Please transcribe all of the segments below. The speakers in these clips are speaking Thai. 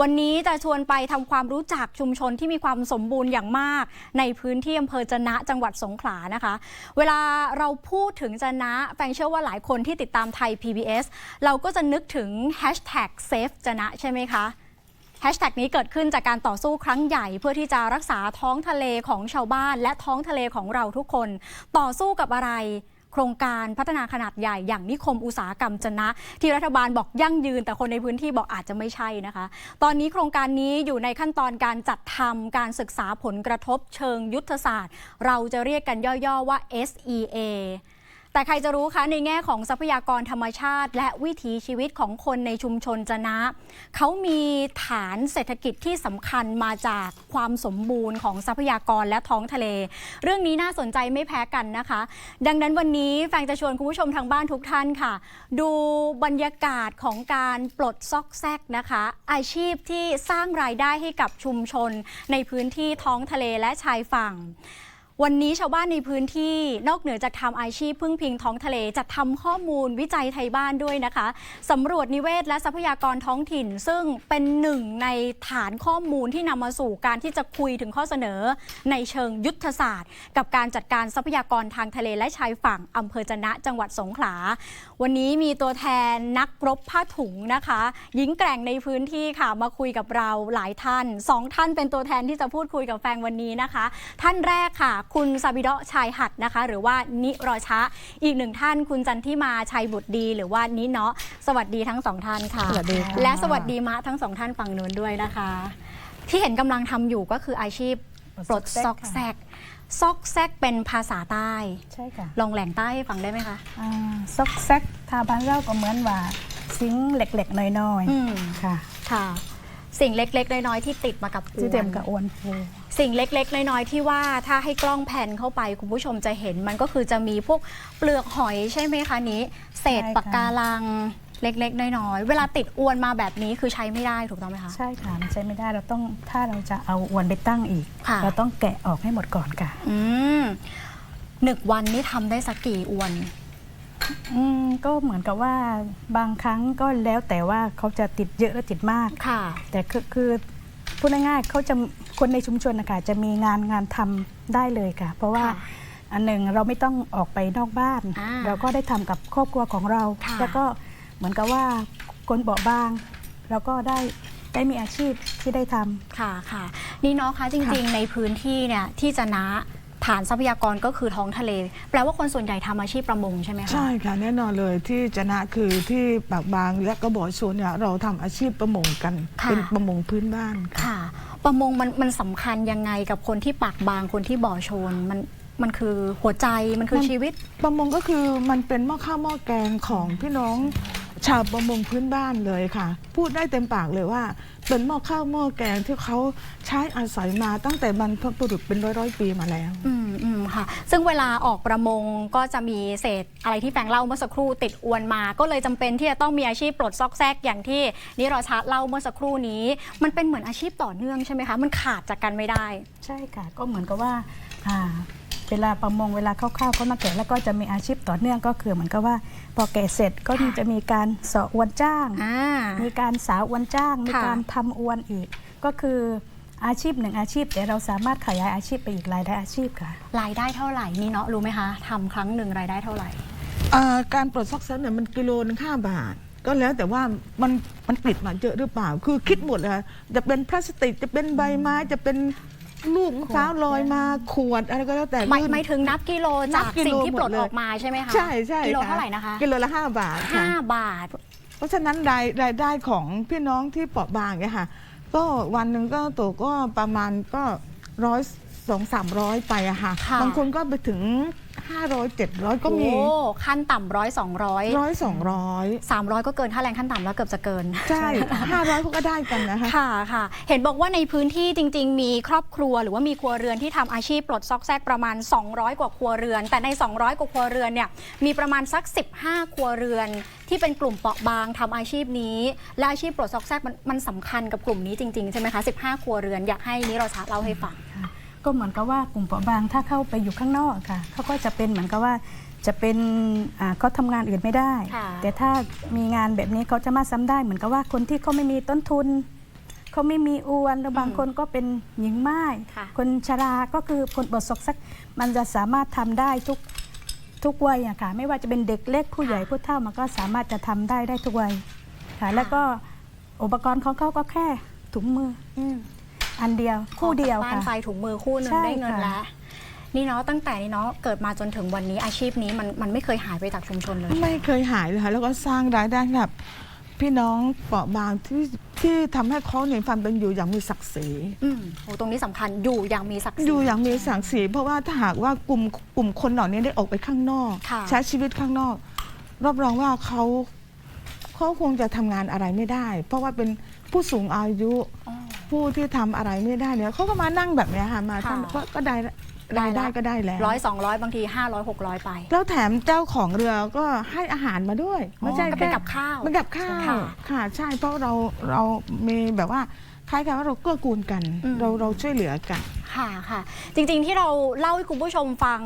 วันนี้จะชวนไปทำความรู้จักชุมชนที่มีความสมบูรณ์อย่างมาก ในพื้นที่อำเภอจนะจังหวัดสงขลานะคะ เวลาเราพูดถึงจนะแฟงเชื่อว่าหลายคนที่ติดตามไทย PBS เราก็จะนึกถึง hashtag save จนะใช่ไหมคะแฮชแท็กนี้เกิดขึ้นจากการต่อสู้ครั้งใหญ่เพื่อที่จะรักษาท้องทะเลของชาวบ้าน และท้องทะเลของเราทุกคน ต่อสู้กับอะไร ครงการพัฒนาขนาดใหญ่อย่างนิคมอุตสาหกรรมจนะ ที่รัฐบาลบอกยั่งยืน แต่คนในพื้นที่บอกอาจจะไม่ใช่นะคะ ตอนนี้โครงการนี้อยู่ในขั้นตอนการจัดทำการศึกษาผลกระทบเชิงยุทธศาสตร์ เราจะเรียกกันย่อๆว่า SEA แต่ใครจะรู้คะในแง่ของทรัพยากรธรรมชาติ และวิถีชีวิตของคนในชุมชนจะนะ เขามีฐานเศรษฐกิจที่สำคัญมาจากความสมบูรณ์ของทรัพยากรและท้องทะเล เรื่องนี้น่าสนใจไม่แพ้กันนะคะ ดังนั้นวันนี้แฟงจะชวนคุณผู้ชมทางบ้านทุกท่านค่ะ ดูบรรยากาศของการปลดซอกแซกนะคะ อาชีพที่สร้างรายได้ให้กับชุมชน ในพื้นที่ท้องทะเลและชายฝั่ง วันนี้ชาวบ้านในพื้นที่นอกเหนือจากทำอาชีพพึ่งพิงท้องทะเลจะทำข้อมูลวิจัยไทยบ้านด้วยนะคะสำรวจนิเวศและทรัพยากรท้องถิ่น ซึ่งเป็นหนึ่งในฐานข้อมูลที่นำมาสู่การที่จะคุยถึงข้อเสนอ ในเชิงยุทธศาสตร์ กับการจัดการทรัพยากรทางทะเลและชายฝั่งอำเภอจะนะจังหวัดสงขลา วันนี้มีตัวแทนนักรบผ้าถุงนะคะหญิงแกร่งในพื้นที่ค่ะมาคุยกับเราหลายท่านสองท่านเป็นตัวแทนที่จะพูดคุยกับแฟงวันนี้นะคะ ท่านแรกค่ะคุณซาบิโดะชายหัดนะคะ หรือว่านิรอชะ อีกหนึ่งท่านคุณจันทิมาชัยบุตรดี หรือว่านิเนาะสวัสดีทั้งสองท่านค่ะ สวัสดีค่ะ และสวัสดีมะทั้งสองท่านฝั่งนู้นด้วยนะคะ ที่เห็นกำลังทำอยู่ก็คืออาชีพปลดซอกแซก ซอกแซกเป็นภาษาใต้ ใช่ค่ะลองแหล่งใต้ให้ฟังได้ไหมคะอ่าซอกแซกทาบ้านเราก็เหมือนว่าซิงค์เล็กๆน้อยอืมๆค่ะ ค่ะ สิ่งเล็ก ๆ น้อยๆที่ติดมากับอวนที่เต็มกับอวนปูสิ่งเล็ก ๆ น้อยๆที่ว่าถ้าให้กล้องแผ่นเข้าไป คุณผู้ชมจะเห็นมันก็คือจะมีพวกเปลือกหอยใช่ไหมคะนี้ เศษปากการังเล็ก ๆ น้อยๆเวลาติดอวนมาแบบนี้คือใช้ไม่ได้ถูกต้องไหมคะ ใช่ค่ะมันใช้ไม่ได้เราต้องถ้าเราจะเอาอวนไปตั้งอีก ค่ะ เราต้องแกะออกให้หมดก่อนค่ะ อืมหนึ่งวันนี้ทำได้สักกี่อวน อืมก็เหมือนกับว่าบางครั้งก็แล้วแต่ว่าเขาจะติดเยอะหรือติดมาก ค่ะ แต่คือคือพูดง่ายๆเขาจะคนในชุมชนนะคะจะมีงานงานทำได้เลยค่ะ เพราะว่าค่ะอันหนึ่งเราไม่ต้องออกไปนอกบ้าน อ่าเราก็ได้ทำกับครอบครัวของเรา ค่ะ แล้วก็เหมือนกับว่าคนเบาบาง เราก็ได้ได้มีอาชีพที่ได้ทำ ค่ะค่ะ นี่เนาะคะจริงๆ ในพื้นที่เนี่ยที่จะนะ ฐานทรัพยากรก็คือท้องทะเล แปลว่าคนส่วนใหญ่ทำอาชีพประมงใช่ไหมคะ ใช่ค่ะแน่นอนเลยที่จะนะคือที่ปากบางและก็บ่อชนเนี่ยเราทำอาชีพประมงกัน ค่ะ เป็นประมงพื้นบ้านค่ะ ค่ะ ประมงมันมันสำคัญยังไงกับคนที่ปากบางคนที่บ่อโชนมันมันคือหัวใจมันคือมัน ชีวิต ประมงก็คือมันเป็นหม้อข้าวหม้อแกงของพี่น้อง ชาวประมงพื้นบ้านเลยค่ะ พูดได้เต็มปากเลยว่า เป็นหม้อข้าวหม้อแกงที่เขาใช้อาศัยมาตั้งแต่บรรพบุรุษเป็นร้อยร้อยๆปีมาแล้ว อืมอืมค่ะ ซึ่งเวลาออกประมงก็จะมีเศษอะไรที่แฟงเล่าเมื่อสักครู่ติดอวนมา ก็เลยจำเป็นที่จะต้องมีอาชีพปลดซอกแซกอย่างที่นิรชาร์เล่าเมื่อสักครู่นี้ มันเป็นเหมือนอาชีพต่อเนื่องใช่ไหมคะ มันขาดจากกันไม่ได้ ใช่ค่ะ ก็เหมือนกับว่าอ่า เวลาประมงเวลาคร่าวๆเขามาแกะแล้วก็จะมีอาชีพต่อเนื่องก็คือเหมือนกับว่า พอแกะเสร็จก็จะมีการเสาะอวนจ้าง อ่า มีการสาวอวนจ้าง มีค่ะ การทำอวนอีก ก็คืออาชีพหนึ่งอาชีพ แต่เราสามารถขยายอาชีพไปอีกหลายได้อาชีพค่ะ รายได้เท่าไหร่นี่เนาะรู้ไหมคะทำครั้งหนึ่งรายได้เท่าไหร่อ่าการปลดซอกแซกเนี่ยมันกิโลนึงห้าบาท ก็แล้วแต่ว่ามันมันติดมาเยอะหรือเปล่า คือคิดหมดเลยค่ะจะเป็นพลาสติกจะเป็นใบไม้จะเป็น ลูกมะพร้าวลอยมาขวดอะไรก็แล้วแต่ไม่รุ่นไม่ถึงนับกิโลนัจาบกกิโลสิ่งที่ปลดหมดเลย ออกมาใช่ไหมคะใช่ใช่กิโลค่เท่าไหร่นะคะกิโลละห้าบาทค่ะ ห้าบาท เพราะฉะนั้นรายรายได้ของพี่น้องที่เปราะบางเนี่ยค่ะ ก็วันหนึ่งก็ตัวก็ประมาณก็ร้อยสองสามร้อยไปอะค่ะ ค่ะ บางคนก็ไปถึง ห้าร้อยเจ็ดร้อยก็มีโอ้ขั้นต่ำร้อยสองร้อยร้อยสองร้อยสามร้อยก็เกินค่าแรงขั้นต่ำแล้วเกือบจะเกิน ใช่ห้าร้อยเขาก็ได้กันนะคะค่ะค่ะ เห็นบอกว่าในพื้นที่จริง ๆ มีครอบครัวหรือว่ามีครัวเรือนที่ทำอาชีพปลดซอกแซกประมาณ 200 กว่าครัวเรือน แต่ใน 200 กว่าครัวเรือนเนี่ยมีประมาณสัก 15 ครัวเรือน ที่เป็นกลุ่มเปราะบางทำอาชีพนี้และอาชีพปลดซอกแซกมันมันสำคัญกับกลุ่มนี้จริงๆใช่ไหมคะ15 ครัวเรือนอยากให้นิโรชาเล่าให้ฟัง ก็เหมือนกับว่ากลุ่มเปราะบางถ้าเข้าไปอยู่ข้างนอกค่ะเขาก็จะเป็นเหมือนกับว่าจะเป็นอ่าเขาทำงานอื่นไม่ได้ ค่ะ แต่ถ้ามีงานแบบนี้เขาจะมาซ้ำได้เหมือนกับว่าคนที่เขาไม่มีต้นทุนเขาไม่มีอวนแล้วบางคนก็เป็นหญิงไม้ค่ะ คนชราก็คือคนบทศกสักมันจะสามารถทำได้ทุกทุกวัยอะค่ะไม่ว่าจะเป็นเด็กเล็กผู้ใหญ่ผู้เฒ่ามันก็สามารถจะทำได้ได้ทุกวัยค่ะ แล้วก็อุปกรณ์ของเขาก็แค่ถุงมือ อืม อันเดียวคู่เดียวออกจากบ้านค่ะไปถุงมือคู่หนึ่งใช่ได้เงินค่ะ แล้ว นี่เนาะตั้งแต่นี่เนาะเกิดมาจนถึงวันนี้อาชีพนี้มันมันไม่เคยหายไปจากชุมชนเลย ไม่เคยหายเลยค่ะแล้วก็สร้างรายได้ให้กับพี่น้องเปราะบางที่ที่ทำให้เขาในความเป็นอยู่อย่างมีศักดิ์ศรี อืมโอ้ตรงนี้สำคัญอยู่อย่างมีศักดิ์ศรี อยู่อย่างมีศักดิ์ศรีเพราะว่าถ้าหากว่ากลุ่มกลุ่มคนเหล่านี้ได้ออกไปข้างนอก ค่ะ ใช้ชีวิตข้างนอก รับรองว่าเขาเขาคงจะทำงานอะไรไม่ได้ เพราะว่าเป็นผู้สูงอายุอ๋อ ผู้ที่ทำอะไรไม่ได้เนี่ยเขาก็มานั่งแบบเนี้ยค่ะมาค่ะทำก็ก็ได้รายได้ก็ได้แล้ว ร้อยสองร้อยบางทีห้าร้อยหกร้อยไปแล้วแถมเจ้าของเรือก็ให้อาหารมาด้วย ไม่ใช่อ๋อก็เป็นแค่กับข้าวเป็นกับข้าวค่ะค่ะใช่เพราะเราเรามีแบบว่าคล้ายกันว่าเราเกื้อกูลกัน อืม เราเราช่วยเหลือกัน ค่ะค่ะ จริงๆที่เราเล่าให้คุณผู้ชมฟัง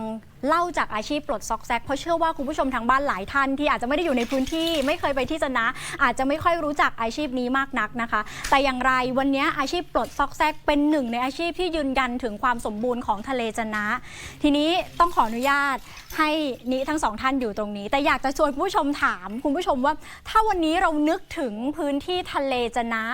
เล่าจากอาชีพปลดซอกแซกเพราะเชื่อว่าคุณผู้ชมทางบ้านหลายท่านที่อาจจะไม่ได้อยู่ในพื้นที่ ไม่เคยไปที่จะนะ อาจจะไม่ค่อยรู้จักอาชีพนี้มากนักนะคะ แต่อย่างไรวันนี้อาชีพปลดซอกแซกเป็นหนึ่งในอาชีพที่ยืนยันถึงความสมบูรณ์ของทะเลจะนะ ทีนี้ต้องขออนุญาตให้นิทั้งสองท่านอยู่ตรงนี้ แต่อยากจะชวนคุณผู้ชมถามคุณผู้ชมว่า ถ้าวันนี้เรานึกถึงพื้นที่ทะเลจะนะ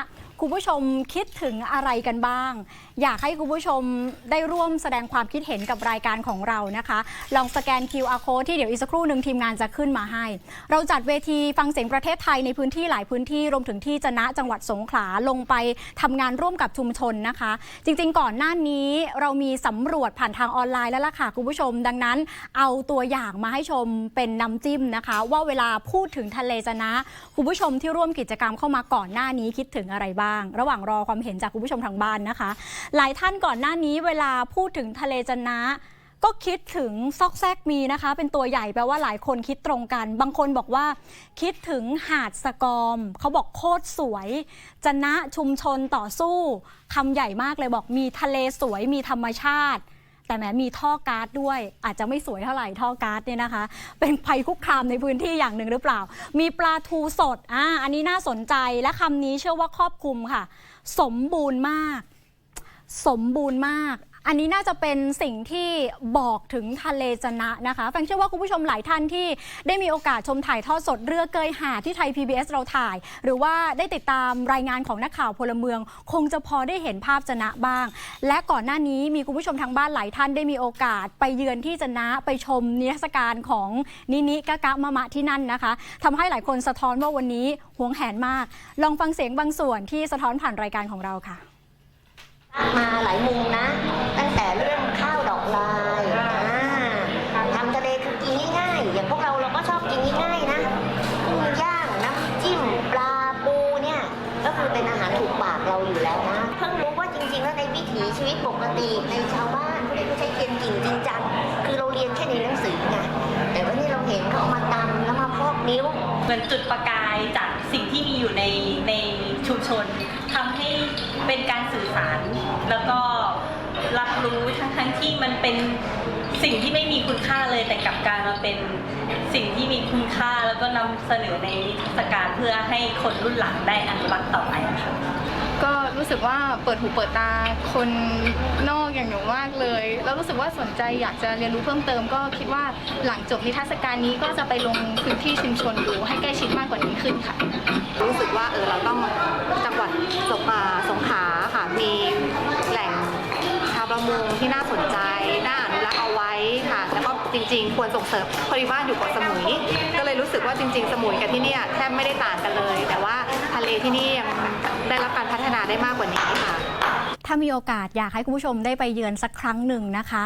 คุณผู้ชมคิดถึงอะไรกันบ้าง อยากให้คุณผู้ชมได้ร่วมแสดงความคิดเห็นกับรายการของเรานะคะ ลองสแกน QR code ที่เดี๋ยวอีกสักครู่หนึ่งทีมงานจะขึ้นมาให้ เราจัดเวทีฟังเสียงประเทศไทยในพื้นที่หลายพื้นที่รวมถึงที่จะนะจังหวัดสงขลาลงไปทำงานร่วมกับชุมชนนะคะ จริงๆ ก่อนหน้านี้เรามีสำรวจผ่านทางออนไลน์แล้วล่ะค่ะคุณผู้ชม ดังนั้นเอาตัวอย่างมาให้ชมเป็นน้ำจิ้มนะคะ ว่าเวลาพูดถึงทะเลจะนะคุณผู้ชมที่ร่วมกิจกรรมเข้ามาก่อนหน้านี้คิดถึงอะไรบ้าง ระหว่างรอความเห็นจากคุณผู้ชมทางบ้านนะคะหลายท่านก่อนหน้านี้เวลาพูดถึงทะเลจะนะก็คิดถึงซอกแซกมีนะคะ เป็นตัวใหญ่แปลว่าหลายคนคิดตรงกัน บางคนบอกว่า คิดถึงหาดสกอม เขาบอกโคตรสวย จนะชุมชนต่อสู้คำใหญ่มากเลยบอกมีทะเลสวยมีธรรมชาติ แต่แหมมีท่อก๊าซด้วย อาจจะไม่สวยเท่าไหร่ท่อก๊าซเนี่ยนะคะ เป็นภัยคุกคามในพื้นที่อย่างหนึ่งหรือเปล่า มีปลาทูสดอ่าอันนี้น่าสนใจและคำนี้เชื่อว่าครอบคลุมค่ะ สมบูรณ์มาก สมบูรณ์มาก อันนี้น่าจะเป็นสิ่งที่บอกถึงทะเลจนะนะคะแฟงเชื่อว่าคุณผู้ชมหลายท่านที่ได้มีโอกาสชมถ่ายทอดสดเรือเกยหาดที่ไทย PBS เราถ่าย หรือว่าได้ติดตามรายงานของนักข่าวพลเมือง คงจะพอได้เห็นภาพจะนะบ้าง และก่อนหน้านี้มีคุณผู้ชมทางบ้านหลายท่านได้มีโอกาสไปเยือนที่จะนะไปชมนิทรรศการของนินิกะกะมะมะที่นั่นนะคะทำให้หลายคนสะท้อนว่าวันนี้หวงแหนมาก ลองฟังเสียงบางส่วนที่สะท้อนผ่านรายการของเราค่ะ มาหลายมุมนะ ตั้งแต่เรื่องข้าวดอกลายอ่าทำทะเลคือกินง่ายๆอย่างพวกเราเราก็ชอบกินง่ายๆนะกุ้งย่างน้ำจิ้มปลาปูเนี่ยก็คือเป็นอาหารถูกปากเราอยู่แล้วนะเพิ่งรู้ว่าจริงๆแล้วในวิถีชีวิตปกติในชาวบ้านเขาเรียกว่าใช้เทียนกิ่งจริงจังคือเราเรียนแค่ในหนังสือไงแต่ว่านี่เราเห็นเขาเอามาตำแล้วมาพอกนิ้ว เหมือนจุดประกายจากสิ่งที่มีอยู่ในในชุมชนทำให้เป็นการสื่อสาร แล้วก็รับรู้ทั้งทั้งที่มันเป็นสิ่งที่ไม่มีคุณค่าเลยแต่กลับกลารมาเป็นสิ่งที่มีคุณค่าแล้วก็นำเสนอในนิทรรศการเพื่อให้คนรุ่นหลังได้อนุรักษ์ต่อไปค่ะ ก็รู้สึกว่าเปิดหูเปิดตาคนนอกอย่างหนูมากเลย แล้วรู้สึกว่าสนใจอยากจะเรียนรู้เพิ่มเติม ก็คิดว่าหลังจบนิทรรศการนี้ก็จะไปลงพื้นที่ชุมชนดูให้ใกล้ชิดมากกว่านี้ขึ้นค่ะ รู้สึกว่าเออเราต้องจังหวัดสงขลาสงขาค่ะมีแหล่งชาวประมงที่น่าสนใจ ริง ๆ ควรส่งเสริมพอดีบ้านอยู่เกาะสมุย ก็เลยรู้สึกว่าจริง ๆ สมุยกับที่เนี่ยแทบไม่ได้ต่างกันเลย แต่ว่าทะเลที่นี่ยังได้รับการพัฒนาได้มากกว่านี้ค่ะถ้ามีโอกาสอยากให้คุณผู้ชมได้ไปเยือนสักครั้งหนึ่งนะคะ